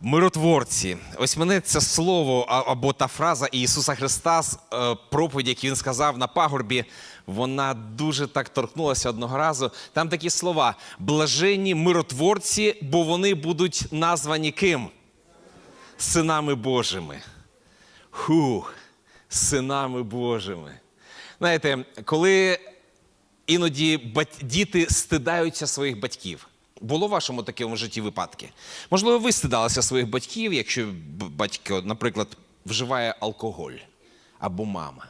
Миротворці, ось мене це слово або та фраза Ісуса Христа з е, проповіді, яку він сказав на пагорбі, вона дуже так торкнулася одного разу. Там такі слова: блаженні миротворці, бо вони будуть названі ким? Синами Божими. Хух, синами Божими. Знаєте, коли іноді діти стидаються своїх батьків. Було в вашому такому житті випадки? Можливо, ви стидалися своїх батьків, якщо батько, наприклад, вживає алкоголь або мама.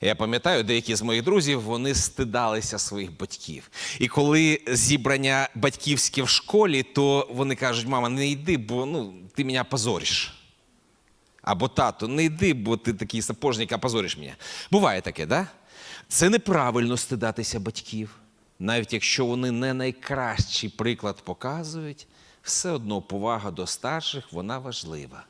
Я пам'ятаю, деякі з моїх друзів вони стидалися своїх батьків. І коли зібрання батьківське в школі, то вони кажуть: мама, не йди, бо ну, ти мене позориш. Або тато, не йди, бо ти такий сапожник, а позориш мене. Буває таке, да? Це неправильно стидатися батьків. Навіть якщо вони не найкращий приклад показують, все одно повага до старших вона важлива.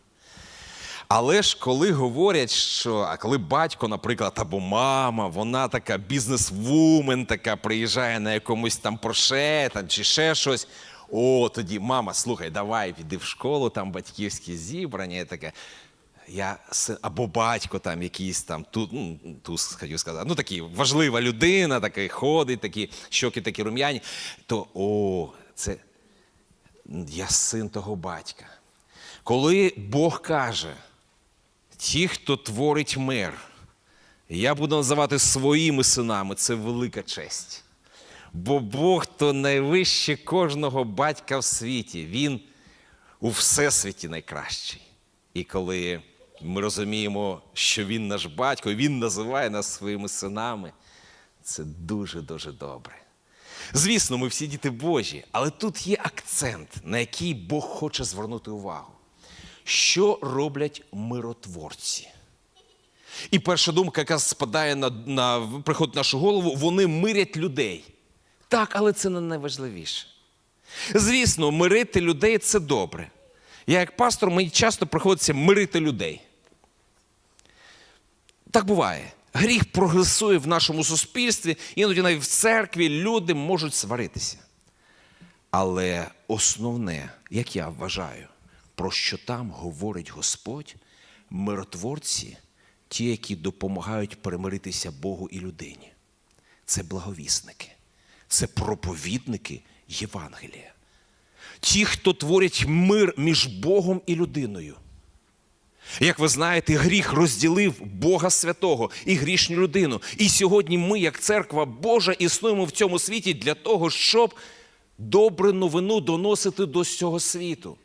Але ж коли говорять, що а коли батько, наприклад, або мама, вона така бізнес-вумен, така приїжджає на якомусь там проше там, чи ще щось. О, тоді мама, слухай, давай піди в школу, там батьківські зібрання. І таке. Я або батько там якийсь там тут, ну, туз, хотів сказати, ну такий важлива людина, такий ходить, такі щоки такі рум'яні. То о, це я син того батька. Коли Бог каже, ті, хто творить мир, я буду називати своїми синами, це велика честь. Бо Бог то найвище кожного батька в світі. Він у всесвіті найкращий. І коли ми розуміємо, що він наш батько, і він називає нас своїми синами, це дуже-дуже добре. Звісно, ми всі діти Божі, але тут є акцент, на який Бог хоче звернути увагу. Що роблять миротворці? І перша думка, яка спадає на, на приходить в нашу голову, вони мирять людей. Так, але це не найважливіше. Звісно, мирити людей це добре. Я, як пастор, мені часто приходиться мирити людей. Так буває. Гріх прогресує в нашому суспільстві, іноді навіть в церкві люди можуть сваритися. Але основне, як я вважаю, про що там говорить Господь, миротворці, ті, які допомагають перемиритися Богу і людині. Це благовісники, це проповідники Євангелія. Ті, хто творять мир між Богом і людиною. Як ви знаєте, гріх розділив Бога святого і грішню людину. І сьогодні ми, як церква Божа, існуємо в цьому світі для того, щоб добру новину доносити до цього світу.